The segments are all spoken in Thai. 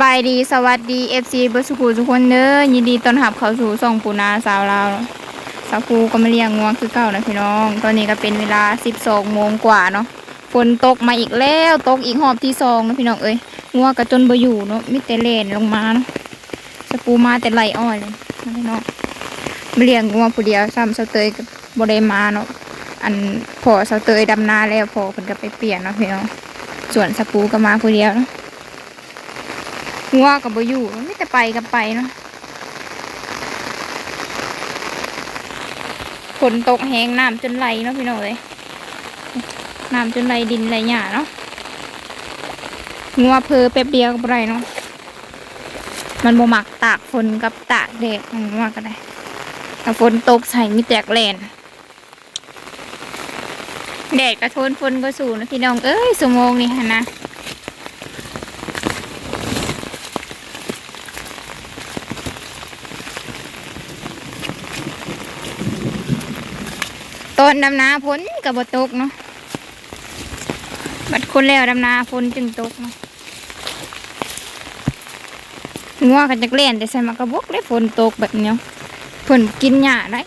บายดีสวัสดี FC เบอร์สุขุทุกคนเด้อยินดีต้อนรับเข้าสู่ช่องปูนาสาวลาวสาวูก็มาเลี้ยงงวงคือเก่านะพี่น้อง ตอนนี้ก็เป็นเวลา 12โมงกว่าเนาะฝนตกมาอีกแล้วตกอีกหอบที่สองนะพี่น้องเอ้ยงัวกระจนบ่อยู่เนาะมิแต่เลนลงมาเนาะสาวปูมาแต่ไหลอ้อยเลยนะพี่น้องมาเลี้ยงงัวผู้เดียวซ้ำเสาเตยก็บ่ได้มาเนาะอันพอเสาเตยดำนาแล้วพอเพิ่นก็ไปเปลี่ยนเนาะพี่น้องส่วนสาวปูก็มาผู้เดียวเนาะ งัวกับบอยู่ไม่แต่ไปกับไปเนาะฝนตกแห้งน้ำจนไหลเนาะพี่น้องเลยน้ำจนไหลดินไหลหญ้าเนาะงัวเพอแป๊บเดียวกับไรเนาะมันบ่มักตากฝนกับตากแดดมันว่ากันได้ถ้าฝนตกใส่มีแตกแลนแดดกระทนฝนก็สูนะพี่น้องเอ้ยสมงนี่ฮะนะ ต้นดำนาพ้นกับบตกเนาะบัดคนแล้วดำนาฝนจึงตกเนาะงัวกันจักเล่นแต่ใส่มากระบอกได้ฝนตกแบบเนี้ยฝนกินหญ้าได้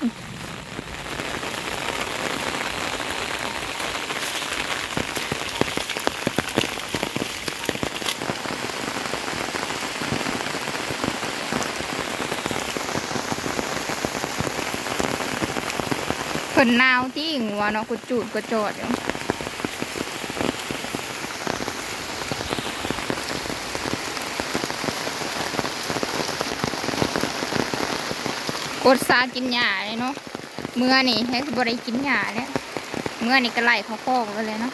ฝนนาวที่งัวเนาะกุดจูดกุดจอดอยู่กดซากินหญ้าเลยเนาะเมื่อนี่ให้บริกินหญ้าเนี่ยเมื่อนี่ก็ไล่เขาโคกไปเลยเนาะ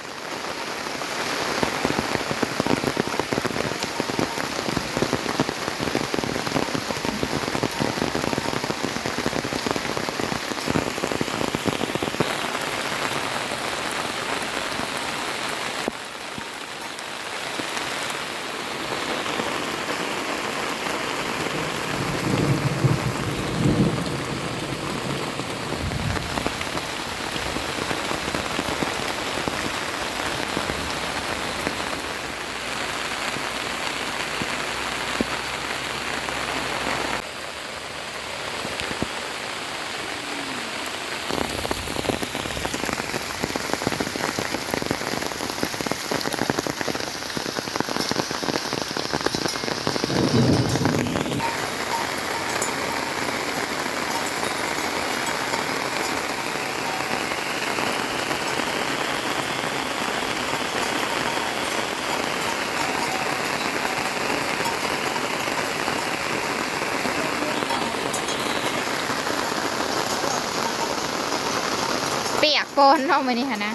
เปียกโปนเข้ามานี่ค่ะนะ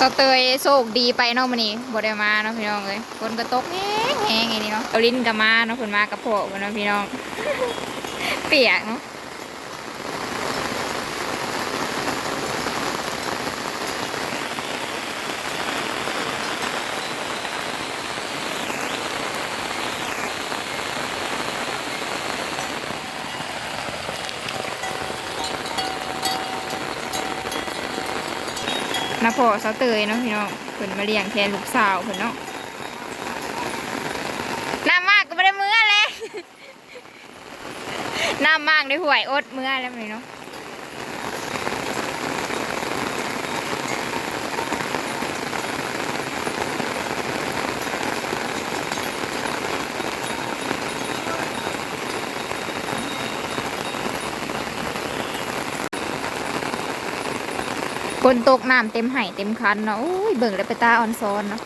สเตยโชคดีไปเนาะมันนี่บ่ได้มาเนาะพี่น้องเลยฝนก็ตกแห้งแห้งไงนี่เนาะเอาลิ้นกับมาเนาะฝนมากับพวกเนาะพี่น้อง เปียกเนาะ นะพ่อสาเตยเนาะพี่น้องเพิ่นมาเลี้ยงแทนลูกสาวเพิ่นเนาะน้ำมากก็ไม่ได้มื้อเลยน้ำมากได้ห่วยอดมื้อแล้วไหมเนาะ คนตกน้ำเต็มไห่เต็มคันเนาะอุ้ยเบิ่งแล้วไปตาออนซอนเนาะ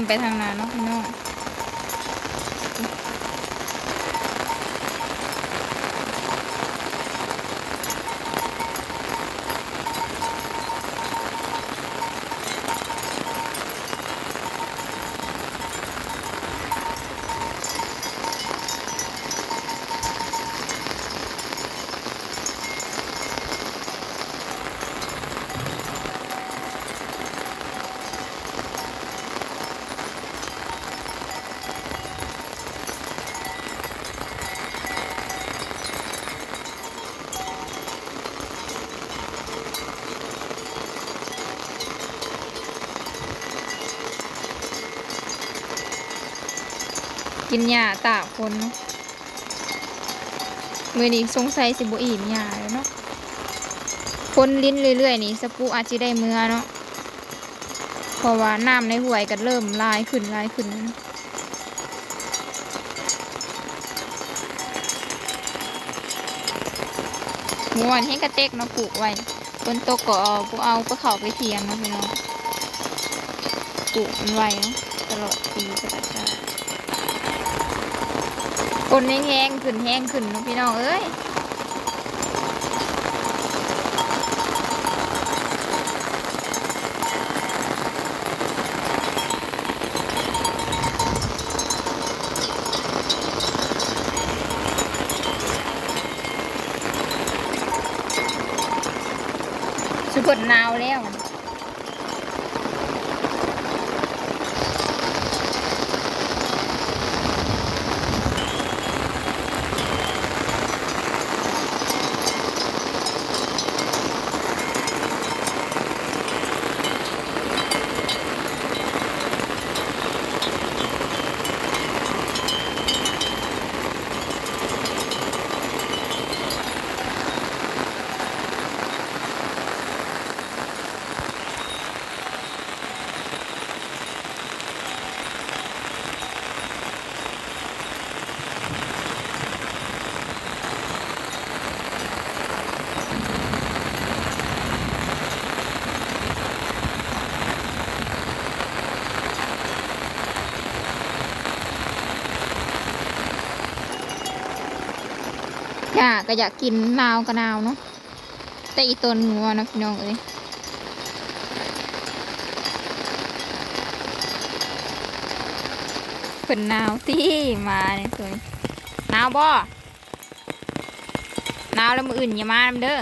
มไปทางนั้น กินหญ้าตากคนเนาะมือนี้สงสัยสิบอิ่มหญ้าแล้วเนาะคนลิ้นเรื่อยๆ นี่สปูอาจจะได้เมื่อเนาะเพราะว่าน้ำในห้วยก็เริ่มลายขึ้นลายขึ้นม้วนะเมื่อวนให้กระเตกเนาะปลูกไว้ฝนตกก็เอาพวกเอาก็เข้าไปเทียงเนาะพี่น้องปลูกมันไว้เนาะตลอดปีก็ได้คนแห้งๆขึ้นแห้งขึ้นเนาะพี่น้องเอ้ยาก็อยากกินนาวก็นาวเนาะแต่อีตนงัวนะพี่น้องเอ้ยเป็นนาวที่มาเนี่ยตัวนี้นาวบ่นาวแล้วมืออื่นอย่ามานำเด้อ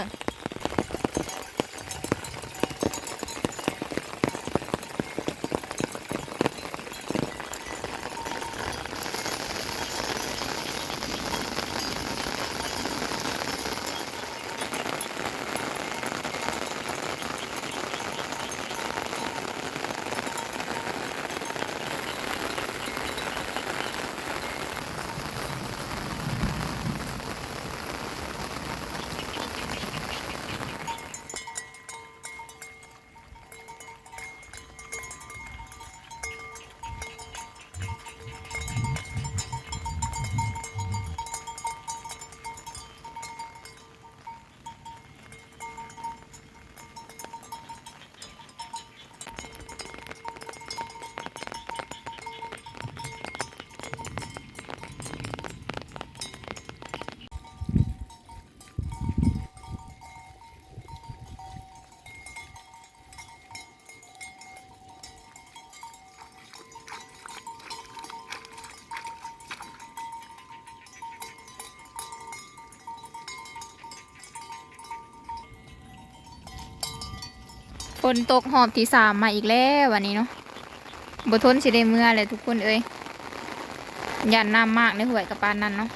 นตกหอบที่สามมาอีกแล้ววันนี้เนาะบทนสิได้เมื่อเลยทุกคนเอ้ยยันน้ำมากในห่วยกับปานนั้นเนาะ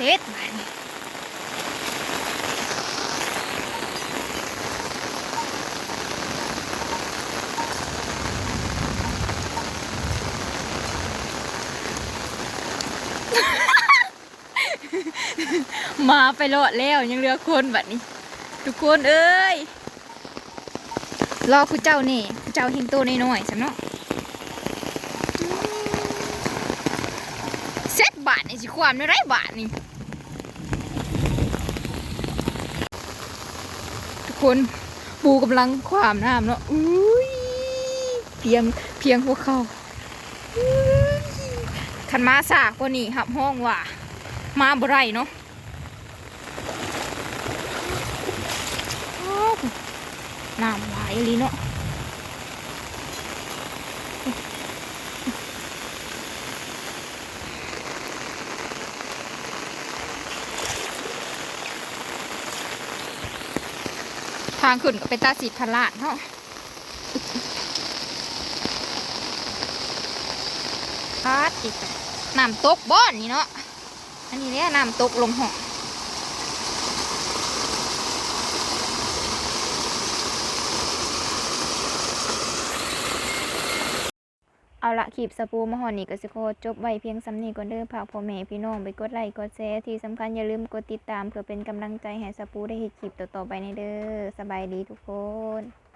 เสร็จบาดนี้มาไปโลดแล้วยังเหลือคนแบัดนี้ ทุกคนเอ้ยรอผู้เจ้านี่ผู้เจ้าห็นตัวน้อยๆสำเนาะเซ็ตบาทนี่สิความไม่ไรบาทนี่ทุก คนปูกำลังความน้ำเนาะอุ้ยเพียงเพียงพวกเขาขันมาสากกว่านี่หับห้องว่ะมาบ่ไรเนาะน้ำไหลลีเนาะ ทางขึ้นก็เป็นตาสีพันลาดเนาะพาดอีกน้ำตกบ้อนนี่เนาะ อันนี้เนี่ยน้ำตกลงหอง เอาละขีบสปูมาหอนี่ก็สิโคจบไว้เพียงสำนีก่อนเด้อฝากพ่อแม่พี่น้องไปกดไลค์กดแชร์ที่สำคัญอย่าลืมกดติดตามเพื่อเป็นกำลังใจให้สปูได้เห็นคลิปต่อๆไปในเด้อสบายดีทุกคน